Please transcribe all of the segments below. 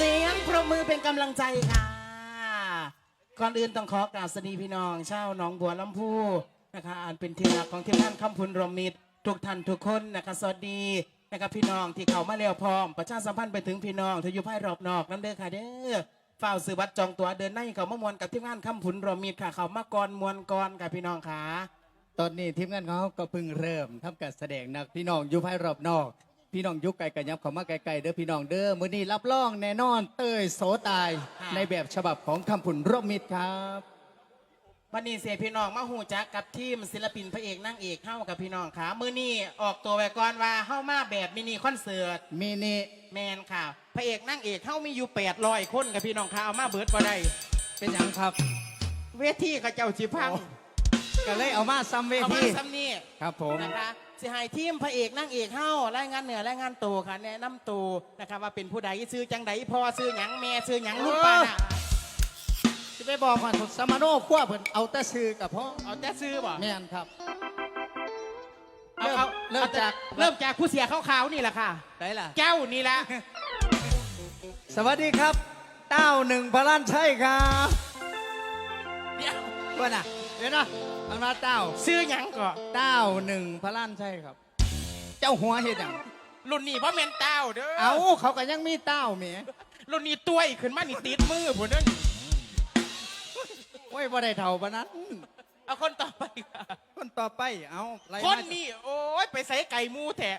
สียงปรบมือเป็นกำลังใจค่ะ ก่อนอื่นต้องขอกราบสวัสดีพี่น้องชาวหนองบัวลำพูนะคะอันเป็นที่รักของทีมงานคำพุนรวมมิตรทุกท่านทุกคนนะคะสวัสดีนะครับพี่น้องที่เข้ามาแล้วพร้อมประชาสัมพันธ์ไปถึงพี่น้องที่อยู่ภายรอบนอกนั่นเด้อค่ะเด้อเฝ้าซื้อบัตรจองตั๋วเดินในเขามามวนกับทีมงานคำพุนรวมมิตรค่ะเขามากรมวนกรกับพี่น้องค่ะตอนนี้ทีมงานเขาก็เพิ่งเริ่มทำการแสดงนักพี่น้องอยู่ภายรอบนอก พี่น้องอยุกไกลกันยับเขามาไกลๆเด้อพี่น้องเด้อมื้อนี้รับรองแน่นอน เต้ยโสตายค่ะในแบบฉบับของคำผุนร่มมิตรครับ วันนี้เสียพี่น้องมาหูจักกับทีมศิลปินพระเอกนางเอกเข้ากับพี่น้องค่ะมือนี้ออกตัวไว้ก่อนว่าเข้ามาแบบมินิคอนเสิร์ตมินิแมนค่ะ พระเอกนางเอกเข้ามีอยู่800คนกับพี่น้องค่ะเอามาเบิดบ่ได้เป็นหยังครับเวทีเขาเจ้าสิพังก็เลยเอามาซ้ำเวเอามาทีซ้ำนี่ครับผมนะคะ สิให้ทีมพระเอกนางเอกเข้ารายงานเหนือรายงานตัวค่ะแนะนำตัวนะคะว่าเป็นผู้ใดซื้อจังใดพ่อซื้อหยังแม่ซื้อหยังลูกป้าน่ะจะไปบอกว่าสมาโนขั้วเพิ่นเอาแต่ซื้อกับพ่อเอาแต่ซื้อบ่แม่นครับเอาเอาเริ่มอแต่จาก เริ่มจากผู้เสียขาวๆนี่แหละค่ะ ได้ล่ะ เจ้านี่แหละ สวัสดีครับ เต้าหนึ่งพระล้านชัยครับเดี๋ยว ว่าน่ะ เดี๋ยวนะทางหน้าเต้าซื้อหยังก่อนเต้าหนึ่งพระล้านชัยครับ เจ้าหัวเฮ็ดหยังรุ่นนี้พ่อเมนเต้าเด้อเอาเขาก็ยังมีเต้าแหมรุ่นนี้ตัวอีกขึ้นมานี่ติดมือผมเด้อโอ้ยบ่ได้เท่าปานนั้น เอาคนต่อไปค่ะคนต่อไปเอาไล่คนมานี้โอ้ยไปใส่ไก่หมูแทะ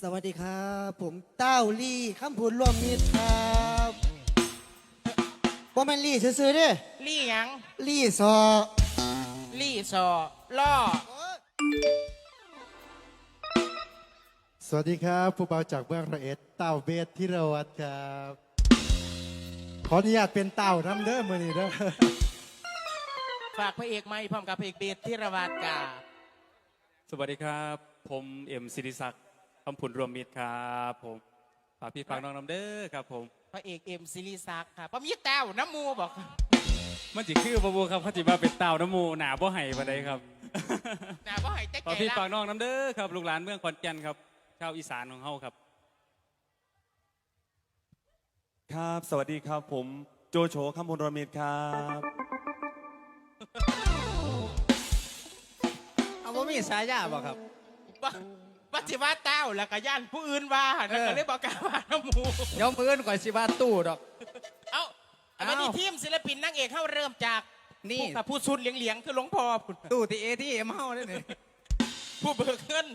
สวัสดีครับ ผมเต้าลี่คำพูนร่วมมิตรครับ ว่ามันลี่ซื้อๆเด้ลี่หยัง ลี่ซอลี่ซอล่อ สวัสดีครับ ผู้เบาจากเมืองระเอ็ดเต่าเบสที่ระวัดครับ ขออนุญาตเป็นเต่าน้ำเด้อมือนี้เด้อฝากพระเอกไม่พร้อมกับพระเอกเบสที่ระวาดกาสวัสดีครับ ผมเอ็มสิริศักดิ์คำผุนรวมมิตรครับ ผมฝากพี่ฝากน้องน้ำเด้อครับผม พระเอกเอ็มซิลิซักค่ะพ่อมีเต้าน้ำมูบอกมันจิคือประบูครับเขาจิว่าเป็นเต่าน้ำหมูหนาบ่ไห้ปานใดครับน่าบ่ให้แต่ฝากไก่พี่ฝาละกน้องน้ำเด้อครับลูกหลานเมืองขอนแก่นครับชาวอีสานของเฮาครับ ครับ สวัสดีครับผมโจโฉคำพลรมิตรครับเอาบ่มีสายาบ่ครับว่า ว่าสิว่าเต้าแล้วก็ย่านผู้อื่นว่าแล้วก็เลยบอกกล้าว่าน้ำมูเดี๋ยวมืออนก่อยสิบาตู้ดอก เอ้าเอ้าวันนี้ทีมศิลปินนางเอกเข้าเริ่มจากนี่ ผู้กับผู้ชุนเหลียงๆคือหลวงพ่อพุ่นตู้ที่เอที่เอ็มเฮาได้นี่ผู้เบิกเงิน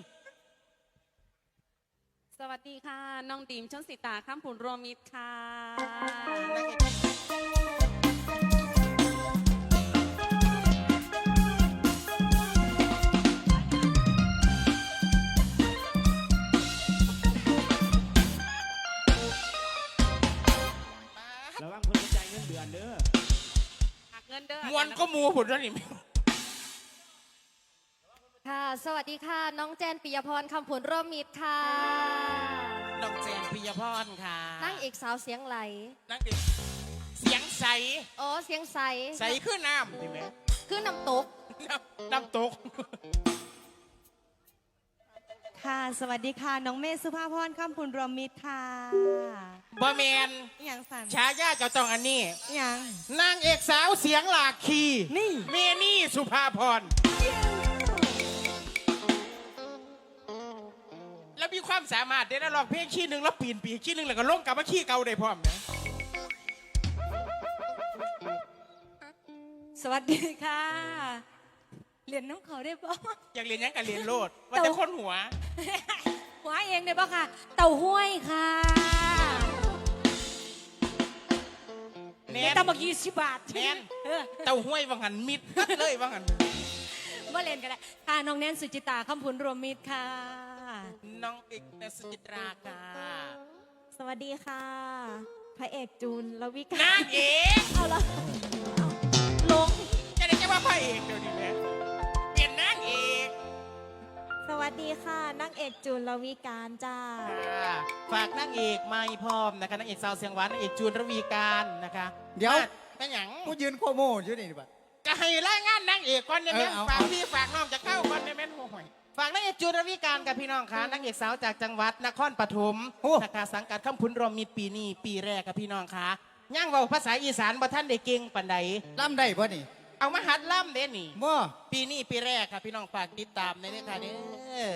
สวัสดีค่ะ น้องดีมชนสิตาข้ามผุนรวมมิตรค่ะนางเอกระ อมวนก็มูพุ่นแล้วนี่ค่ะ สวัสดีค่ะ น้องแจนปิยพรคำผลร่วมมิตรค่ะน้องแจนปิยพรค่ะนั่งเอกสาวเสียงไหลนางเอกเสียงใสอ๋อเสียงใส ใสขึ้นน้ำนี่แหม คือน้ำตก น้ำน้ำตก ค่ะ สวัสดีค่ะ น้องเมฆสุภาพรคำพุนรวมมิตรค่ะบ่แมนอหย่างสันฉายาเจ้าต้องอันนี้อหย่าง นางเอกสาวเสียงหลากคีนี่ เมนี่สุภาพรแล้วมีความสามารถได้นะลองเพลงขี้หนึ่งแล้วปีนปีกขี้หนึ่งแล้วก็ลงกลับมาขี้เก่าได้พร้อมนะสวัสดีค่ะเรียนน้ำเขาได้ปะอยากเรียนหยังกับเรียนโลดว่าจะค้นหัว หัวเองได้ปะค่ะ เต่าห้วยค่ะแนเดี๋ยนวตั้งมากี่สิบบาทแนนเออเต้าห้วยวังหันมิดเลยวังหันมาเรียนกันได้ค่ะน้องแนนสุจิตาคำพุนรวมมิตรค่ะ น้องเอกนสุจิตราค่ะสวัสดีค่ะ พระเอกจูนลวิกานางเอกเอาละลงจะได้แค่ว่าพระเอกเดี๋ยวนี้แหมเวัสดีค่ะนางเอกจูนลวิการจ้าค่ะฝากนางเอกไม่พร้อมนะคะนางเอกสาวเสียงหวานนางเอกจูนระวีการนะคะเดี๋ยว มาเป็นหยังกูยืนโคโมอยู่นี่บัด ก็ให้รายงานนางเอกก่อนเนี่ยแม่เออเอา ฝากพี่ฝากน้องจะเข้าก่อนเนี่ยแม่นโอ้ยฝากนางเอกจูนวิการกับพี่น้องค่ะนางเอกสาวจากจังหวัดนครปฐมนะคะสังกัดคำพุนรวมมิตรปีนี้ปีแรกกับพี่น้องค่ะย่างเว้าภาษาอีสานบ่ท่านได้เก่งปานใดล่ำได้ป่ะนี่ เอามาหัดล่ำเด้นี่ บ่ปีนี้ปีแรกค่ะพี่น้องฝากติดตามในนี้ค่ะเด้อ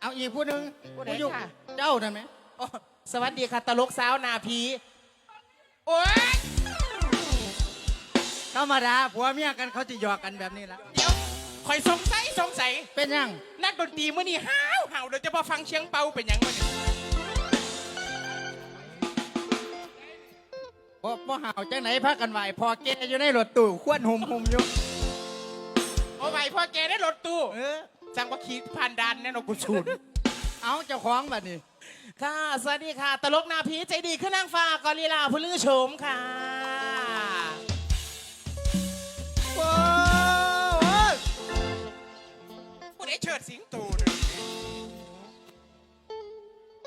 เอาอีกผู้หนึ่งผู้ใดอยู่ค่ะ เจ้านั่นไหมโอ้สวัสดีค่ะตลกสาวนาพีโอ้ยธรรมดาผัวเมียกันเขาจะหยอกกันแบบนี้ละเดี๋ยวคอยสงสัยสงสัยเป็นยังนักดนตรีมื่อนี้ห้าวห่าวเดี๋ยวจะมาฟังเชียงเปาเป็นหยังมื่อนี้ บ่บ่ห่าวจังไหนพากันไหวพอแกอยู่ในรถตู้ควนหุมหุมอยู่โอ้ไหวพ่อแกได้รถตู้เออจังว่าขี่ผ่านด่านแน่นอนกูชูนเอาเจ้าของบัดนี้ค่ะ สวัสดีค่ะ ตลกนาพีใจดีขึ้นนางฟ้ากอลีลาผู้ลือโฉมค่ะโอ้ยผู้ได้เชิดสิงโตเลย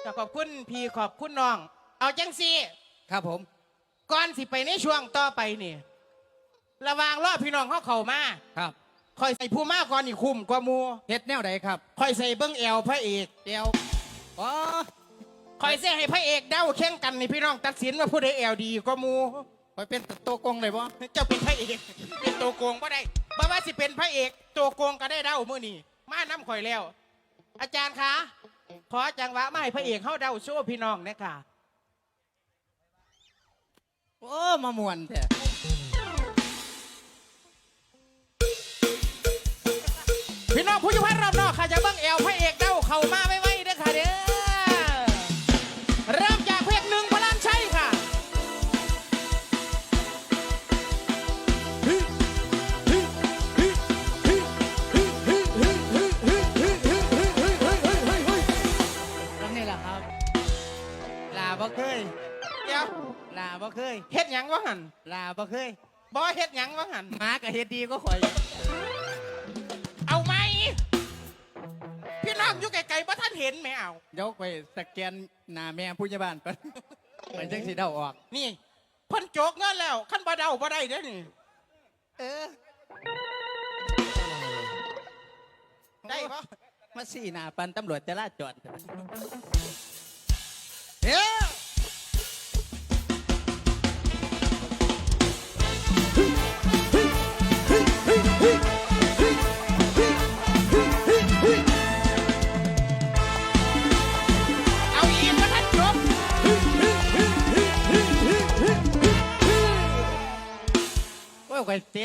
ก็ขอบคุณพี่ขอบคุณน้อง เอาจังสิครับผม ก่อนสิไปในช่วงต่อไปนี่ระหวางรอพี่น้องเขาเข้ามาครับคอยใส่ผู้มาก่อนนี่คุ้มกว่าหมูเฮ็ดแนวใดครับคอยใส่เบิ้งแอวพระเอกเดียวอ๋อคอยเสียให้พระเอกเด้าแข่งกันนี่พี่น้องตัดสินว่าผู้ใดแอวดีกว่าหมูไปเป็นตัวกงเลยบ่เจ้าเป็นพระเอกเป็นตัวโกงก็ได้บ่ว่าสิเป็นพระเอกตัวโกงก็ได้เด้ามือนี่มาน้ำข่อยแล้ว อาจารย์คะขอจังหวะมาให้พระเอกเข้าเด้าโชว์พี่น้องเนะค่ะ โอ้มามวนแท้พี่น้องผู้อยุพันรอบนอกค่ะจะเบิ้งเอวพระเอกเด้าเข้ามาไม่ไหว หยังวะหันลาบ่เคยบ่เฮ็ดหยังวะหัน หมากับเฮ็ดดีก็ข่อย เอาไหมพี่น้องอยู่ไกลๆบ่ท่านเห็นไหมเอา เดี๋ยวไปสแกนหน้าแม่ผู้ใหญ่บ้านไปไปจังสิเดาออก นี่เพ่นโจกเงินแล้วขั้นบ่เดาบ่ได้เด้อนี่ เออ ได้ปะมาสี่หน้าปันตำรวจจราจรเฮ้ย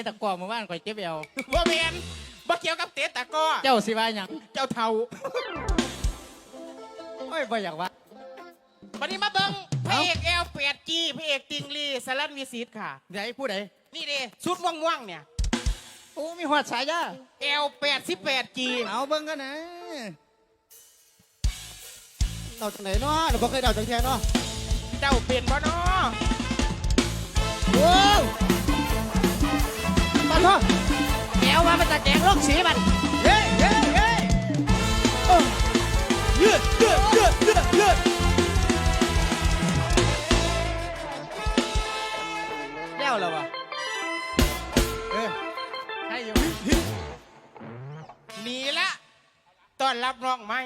ตะตะกร้อเมื่อวานข่อยเจ็บเอวบ่แม่นบ่เกี่ยวกับเตะตะกร้อเจ้าสิว่าหยังเจ้าเท่าโอ้ยบ่อยากว่าวันนี้มาเบิ่งพระเอกแอลแปดจีพระเอกติงลีสลันวิสิตค่ะไหนผู้ใดนี่เด้ชุดม่วงๆเนี่ยโอ้มีหัวสายยาแอลแปดสิบแปดจีเอาเบิ่งกันนะเดาจากไหนเนาะเราบ่เคยเดาจากแท้เนาะเจ้าเป็นบ่เนาะโอ้วมา เถอะแกวว่ามันจะแกงโลกสีมันเฮ้ยเฮ้ยเฮ้ยโอ้เยืดเยืดเยืดเยืดเยืดแล้วเหรอวะเออใช่อยู่หนีละต้อนรับน้องใหม่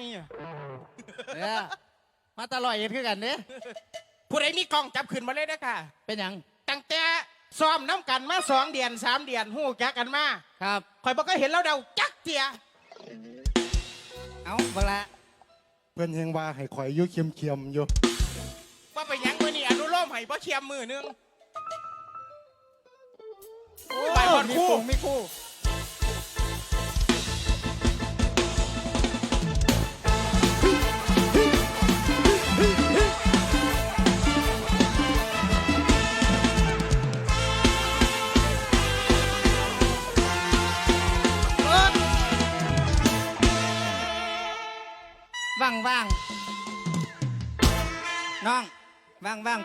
เออมาตลอดเอ็ดคือกันเด้ผู้ใดมีกล้องจับขึ้นมาเลยนะค่ะ เป็นหยังตั้งแต่ ซ้อมน้ำกันมาสองเดือนสามเดือนหู้จักกันมาครับคอยบอกก็เห็นแล้วเดาจักเตียเอาบักละเพื่อนยังว่าให้ข่อยอยุ่เคียมเคียมๆอยู่ว่าไปหยังมือนี่อนุโลมให้พ่อเชียมมือนึงโอ้ไปบอลมีคู่คู่มีคู่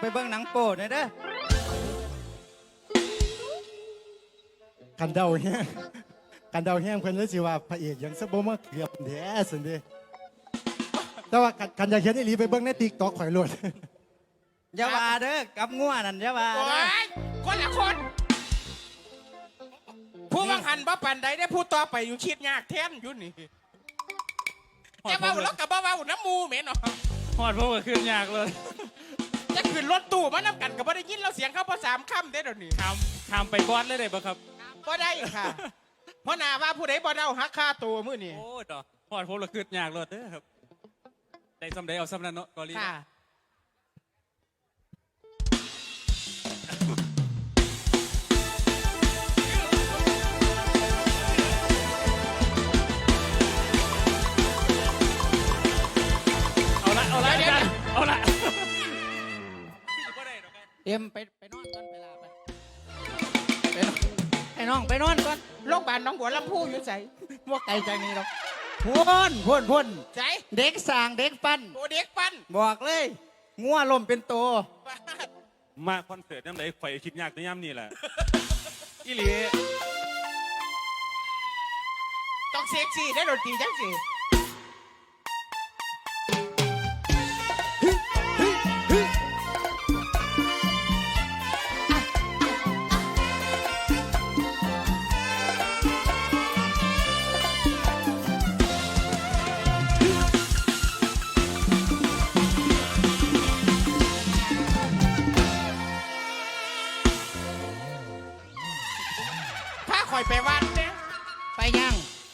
ไปเบิ้งหนังโป้หน่อยเด้อกันเดาแห้งกันเดาแห้งเพื่อนเลยสิว่าพระเอกยังสะบ่มาเกือบแท้สินเด้แต่ว่ากันกันอยากเห็นอีหลีไปเบิ่งในติ๊กต็อกข่อยโลด อย่าว่าเด้อกับงัวนั่นอย่าว่าโอ้เด้อยคนละคน ผู้วังหันบ่ปันใดได้ผู้ต่อไปอยู่ชิดยากแทนอยู่นี่หอจะดผเบามเลแล้ยวกับเบาๆน้ำมูเหม็นเนาะ หอดผมก็ขึ้นยากเลย จะขึ้นรถตู้มานำกันกับบ่ได้ยินเราเสียงเขาพอสามค่ำได้อเดี๋ยวนี้ข้ามข้ามไปบอสเลยได้ปะครับ บ่ได้ค่ะ เพราะหนาว่าผู้ใดบ่เดาหักค่าตัวมื้อนี้โอ้ดอกหอดผมก็ขึ้นยากเลยเด้อครับได้สำได้เอาสำนันเนาะกอลีค่ะ อ็มไปไปนอนก่อนไปลาไปไปนอนไอ้น้องไปนอนก่อนโรงพยาบาลหน้องบัวลำพูอยู่ไสว่าไกลจากนี้หรอกพ่นพ่นพ่นไสเด็กสร้างเด็กปั้นโอเด็กปั้นบอกเลยงัวลมเป็นตัวมาคอนเสิร์ตย่ำไหนไฟคิดยากในย่ำนี่แหละ อีหลี ต้องเซ็กซี่ได้ดนตรีจังสิ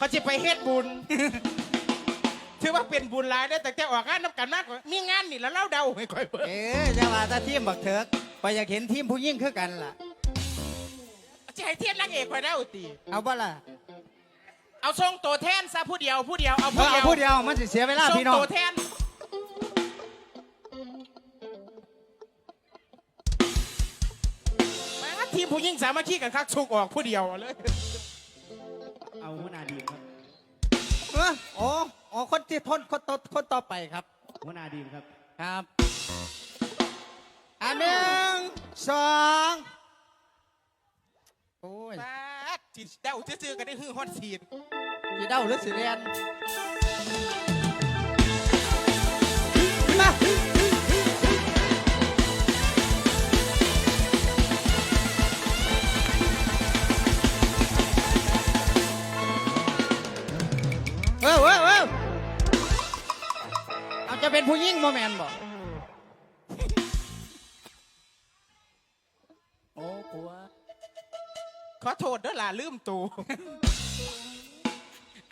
เขาจะไปเฮ็ดบุญ ถือว่าเป็นบุญหลายได้อแต่แต่ออกงานน้ำกันมากกว่ามีงานนี่แล้วเล่าเดาไม่ค่อยเปิดเอ๊ะจะว่าแตาทีมบักเถิกไปอยากเห็นทีมผู้ยิ่งคือกันล่ะ จะให้เทียนนางเอกคอยเดาตีเอาบ่ล่ะเอาทรงตัวแทนซะผู้เดียวผู้เดียวเอาเอผู้อเดีเอายวผู้เดียวมันสิเสียเวลาทรงพี่น้องตัวแทนมาทีมผู้หญิงสามัคคีกันคักชุกออกผู้เดียวเลย เอาหัวหน้าดีมครับเออโอ้โอ้คนที่ทนคนต่อคนต่อไปครับ หัวหน้าดีมครับ ครับอันหนึ่งสองโอ้ยมาจิเดาซื่อๆกันได้ฮือฮอดซีนสีเด้าหรือสีเรียน เว้าวว้าวว้าวเอาจะเป็นผู้ยิ่งโมแมนบอกโอ้ปัวขอโทษด้อล่ะลืมตู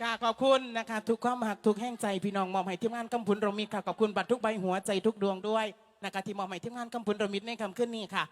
กาขอบคุณนะคะ ทุกความหักทุกแห่งใจพี่น้องมอมให้ทีมงานกำพุนเรามีค่ะขอบคุณบัตรทุกใบหัวใจทุกดวงด้วยนะคะที่มอมให้ทีมงานกำพุนเรามิตรในคำขึ้นนี้ค่ะ